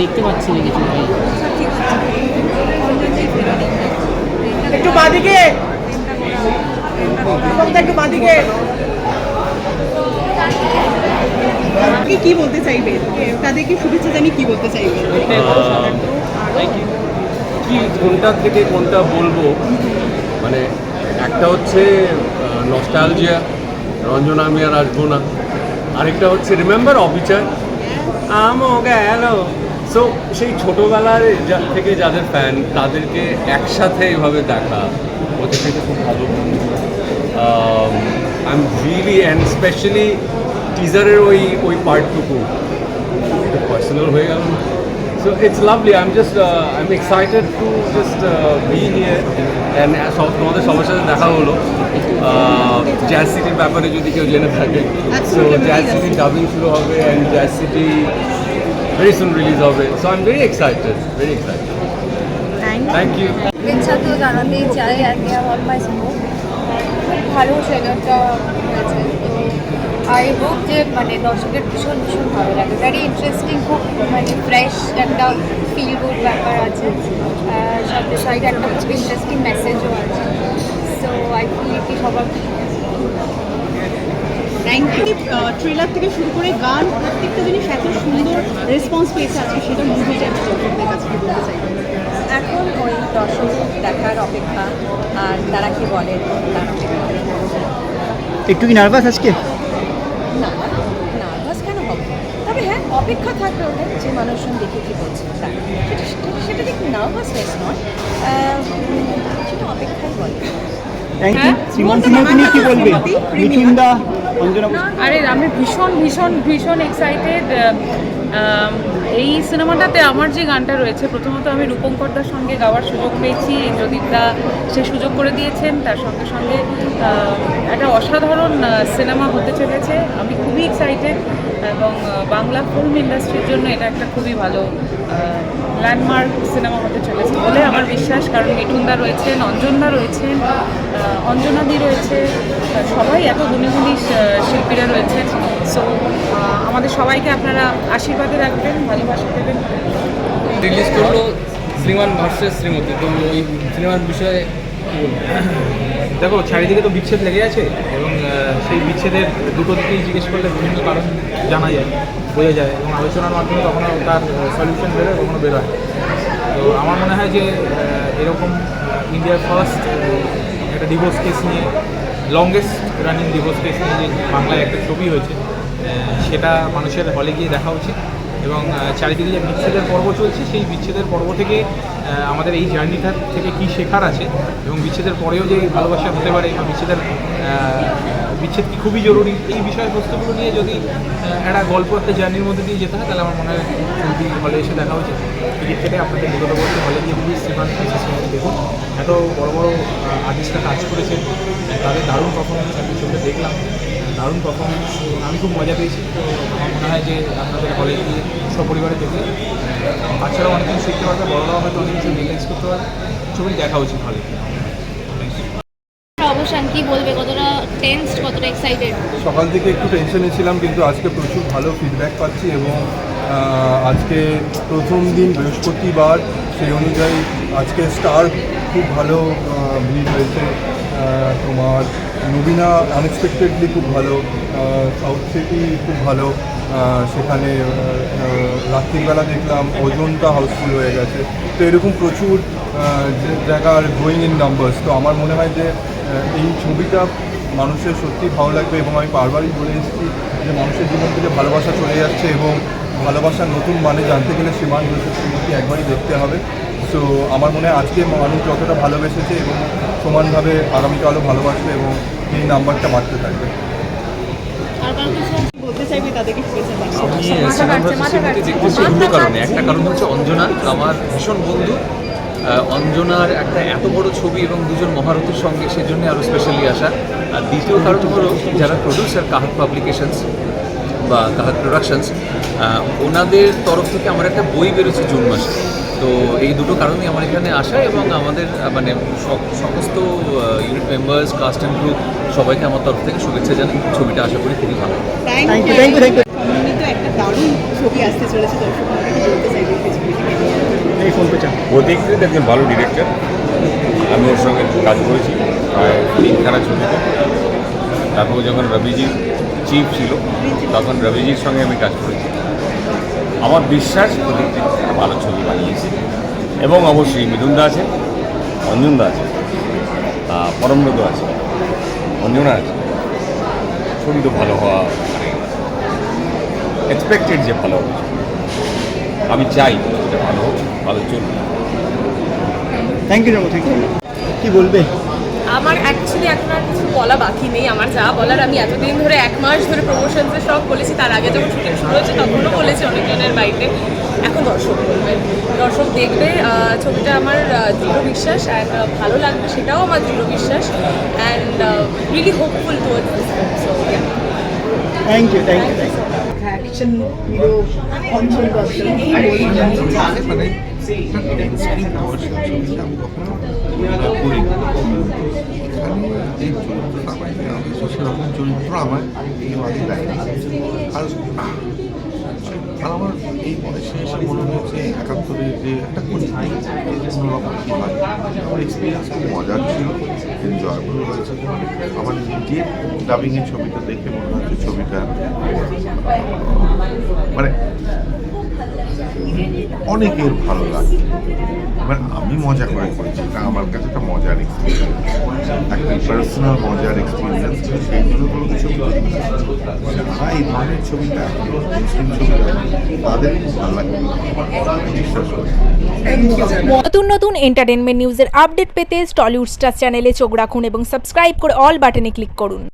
দেখতে পাচ্ছি না কিছু ভাই। একটু বাঁদিকে। একটু বাঁদিকে। আপনি কি বলতে চাইবেন? তাদেরকে শুভেচ্ছা জানিয়ে কি বলতে চাইবেন? কি কোনটা থেকে কোনটা বলব? মানে একটা হচ্ছে নস্টালজিয়া রঞ্জনা আমি আর আসব না আরেকটা হচ্ছে রিমেম্বার অফিসার আমও গেল। সো সেই ছোটোবেলার থেকে যাদের ফ্যান তাদেরকে একসাথে এভাবে দেখা ওদের থেকে খুব ভালো I am really and specially টিজারের ওই ওই পার্টটুকু পার্সোনাল হয়ে গেল so it's lovely I am just I am excited to just be here and সব তোমাদের সবার সাথে দেখা হলো। জ্যাজ সিটির ব্যাপারে যদি কেউ জেনে থাকে। সো জ্যাজ সিটির ডাবিং শুরু হবে and jazz city very soon release হবে so I am very excited very excited thank you শুভেচ্ছা তো জানাতেই চাই আজকে অল মাই স্মোক ভালো ট্রেলারটা হয়েছে। তো আই হোপ যে মানে দর্শকের ভীষণ ভীষণ ভালো লাগে। ভেরি ইন্টারেস্টিং খুব মানে ফ্রেশ একটা ফিল গুড ব্যাপার আছে। আর সাথে সাইডে একটা ইন্টারেস্টিং মেসেজও আছে। সো আই ফিল কি সবার থ্যাংক ইউ। ট্রেলার থেকে শুরু করে গান প্রত্যেকটা জিনিস এত সুন্দর রেসপন্স পেয়েছে আজকে সেটা মুভিটা দর্শকদের কাছে বলতে চাইবেন এখন ওই দর্শক দেখার অপেক্ষা আর তারা কি বলে তার অপেক্ষা একটু কি নার্ভাস আজকে? না নার্ভাস কেন হবে? তবে হ্যাঁ অপেক্ষা থাকবে ওদের যে মানুষজন দেখে কি বলছে। সেটা সেটা- সেটা ঠিক নার্ভাসনেস নয়। সেটা অপেক্ষাই বলে। শ্রীমান সিনহাকে নিয়ে কি বলবে? মিঠুন দা আরে আমি ভীষণ ভীষণ ভীষণ এক্সাইটেড এই সিনেমাটাতে আমার যে গানটা রয়েছে প্রথমত আমি রূপঙ্করদার সঙ্গে গাওয়ার সুযোগ পেয়েছি ইন্দ্রদীপদা সে সুযোগ করে দিয়েছেন তার সঙ্গে সঙ্গে একটা অসাধারণ সিনেমা হতে চলেছে। আমি খুবই এক্সাইটেড এবং বাংলা ফিল্ম ইন্ডাস্ট্রির জন্য এটা একটা খুবই ভালো ল্যান্ডমার্ক সিনেমা হতে চলেছে বলে আমার বিশ্বাস কারণ মিঠুনদা রয়েছেন অঞ্জনদা রয়েছেন অঞ্জনাদি রয়েছে সবাই এত গুণী গুণী শিল্পীরা রয়েছে। সো আমাদের সবাইকে আপনারা আশীর্বাদে রাখবেন ভালোবাসা দেবেন। রিলিজ করল শ্রীমান ভার্সেস শ্রীমতী। তো ওই সিনেমার বিষয়ে দেখো চারিদিকে তো বিচ্ছেদ লেগে আছে এবং সেই বিচ্ছেদের দুটো দিকেই জিজ্ঞেস করলে বিভিন্ন কারণ জানা যায়, বোঝা যায় এবং আলোচনার মাধ্যমে কখনো তার সলিউশন বেরোয়, কখনো বেরোয় তো আমার মনে হয় যে এরকম ইন্ডিয়ার ফার্স্ট একটা ডিভোর্স কেস নিয়ে লংগেস্ট রানিং ডিভোর্স কেস নিয়ে যে বাংলায় একটা ছবি হয়েছে সেটা মানুষের হলে গিয়ে দেখা উচিত এবং চারিদিকে যে বিচ্ছেদের পর্ব চলছে, সেই বিচ্ছেদের পর্ব থেকে আমাদের এই জার্নিটা থেকে কী শেখার আছে এবং বিচ্ছেদের পরেও যে ভালোবাসা হতে পারে বা বিচ্ছেদের বিচ্ছেদ কি খুবই জরুরি? এই বিষয়বস্তুগুলো নিয়ে যদি একটা গল্প একটা জার্নির মধ্যে দিয়ে যেতে হয় তাহলে আমার মনে হয় ছবি হলে এসে দেখা উচিত টিকিট কেটে আপনাদের নিকটবর্তী হলে গিয়ে প্লিজ শ্রীমান দেখুন। এত বড় বড় আর্টিস্টরা কাজ করেছেন তাদের দারুণ পারফরমেন্স আমি ছবিটা দেখলাম। দারুণ পারফরমেন্স আমি খুব মজা পেয়েছি। তো আমার মনে হয় যে আপনাদের হলে গিয়ে সপরিবারে দেখলে আহ, বাচ্চারাও অনেক কিছু শিখতে পারবে বড়রাও হয়তো অনেক কিছু রিয়েলাইজ করতে পারবে। ছবি দেখা উচিত হলে অবসান কি বলবে? কতটা কতটা এক্সাইটেড সকাল থেকে একটু টেনশনে ছিলাম, কিন্তু আজকে প্রচুর ভালো ফিডব্যাক পাচ্ছি এবং আজকে প্রথম দিন বৃহস্পতিবার, সেই অনুযায়ী আজকে স্টার খুব ভালো ভিড় হয়েছে তোমার নবীনা আনএক্সপেক্টেডলি খুব ভালো সাউথ সিটি খুব ভালো সেখানে রাত্রিবেলা দেখলাম ওজনটা হাউসফুল হয়ে গেছে। তো এরকম প্রচুর জায়গার গোয়িং ইন নাম্বারস তো আমার মনে হয় যে এই ছবিটা মানুষের সত্যি ভালো লাগবে এবং আমি বারবারই বলে এসেছি যে মানুষের জীবন থেকে ভালোবাসা চলে যাচ্ছে এবং ভালোবাসার নতুন মানে জানতে গেলে সীমান ঘোষের ছবিটি একবারই দেখতে হবে। সো আমার মনে হয় আজকে মানুষ যতটা ভালোবেসেছে এবং সমানভাবে আগামীকালও ভালোবাসবে এবং এই নাম্বারটা বাড়তে থাকবে। আর কারও কিছু বলতে চাইবে তাদেরকে আমি সিনেমা সিনেমাটি দেখতেছি দুটো কারণে। একটা কারণ হচ্ছে অঞ্জনা আমার ভীষণ বন্ধু। অঞ্জনার একটা এত বড় ছবি এবং দুজন মহারথীর সঙ্গে সেজন্য আরও স্পেশালি আসা। আর দ্বিতীয় কারণ হলো যারা প্রডিউসার কাহাত পাবলিকেশনস বা কাহাত প্রোডাকশনস ওনাদের তরফ থেকে আমার একটা বই বেরোচ্ছে জুন মাসে। তো এই দুটো কারণেই আমার এখানে আসা এবং আমাদের মানে সব- সমস্ত unit members cast and group সবাইকে আমার তরফ থেকে শুভেচ্ছা জানাই। ছবিটা আশা করি খুবই ভালো একটা দারুণ ছবি আসতে চলেছে দর্শক এই ফোন পেছান প্রতীকৃত একজন ভালো ডিরেক্টর আমি ওর সঙ্গে কাজ করেছি প্রায় তিনখানা ছবিতে তারপর যখন রবিজি চিফ ছিল তখন রবিজির সঙ্গে আমি কাজ করেছি। আমার বিশ্বাস প্রতীকৃত একটা ভালো ছবি বানিয়েছে। এবং অবশ্যই মিথুনদা আছে অঞ্জনদা আছে আহ, পরমব্রত আছে অঞ্জনা আছে। ছবি তো ভালো হওয়া মানে এক্সপেক্টেড যে ভালো হবে। আমি চাই এটা ভালো হোক ভালো চলবে thank you Ramo thank you কি বলবে? আমার অ্যাকচুয়ালি এখন আর কিছু বলা বাকি নেই। আমার যা বলার আমি এতদিন ধরে এক মাস ধরে প্রমোশনসে সব বলেছি। তার আগে যখন শুটিং শুরু হয়েছে তখনও বলেছি অনেকজনের বাড়িতে। এখন দর্শক বলবে। দর্শক দেখবে ছবিটা আমার দৃঢ় বিশ্বাস অ্যান্ড ভালো লাগবে সেটাও আমার দৃঢ় বিশ্বাস and really hopeful so thank you thank you thank you action hero অঞ্চল দর্শন সেরকম চরিত্র আমার এই মাঝে দেয় আর আমার এই বয়সে এসে মনে হয়েছে একাত্তরের যে একটা পরিস্থিতি কোনোরকম আমার এক্সপিরিয়েন্স খুব মজার ছিল। এনজয়েবল হয়েছে আমার নিজের ডাবিংয়ের ছবিটা দেখে মনে হচ্ছে ছবিটা মানে অনেকের ভালো লাগে। এবার আমি মজা করে করেছি এটা আমার কাছে একটা মজার এক্সপিরিয়েন্স একটা পার্সোনাল মজার এক্সপিরিয়েন্স সেই জন্য কোনো কিছু যারা এই ধরনের ছবিটা মুসলিম ছবিটা, তাদের ভালো লাগে। বিশ্বাস করি। নতুন নতুন এন্টারটেনমেন্ট নিউজের আপডেট পেতে টলিউড স্টার চ্যানেলে চোখ রাখুন এবং সাবস্ক্রাইব করে অল বাটনে ক্লিক করুন।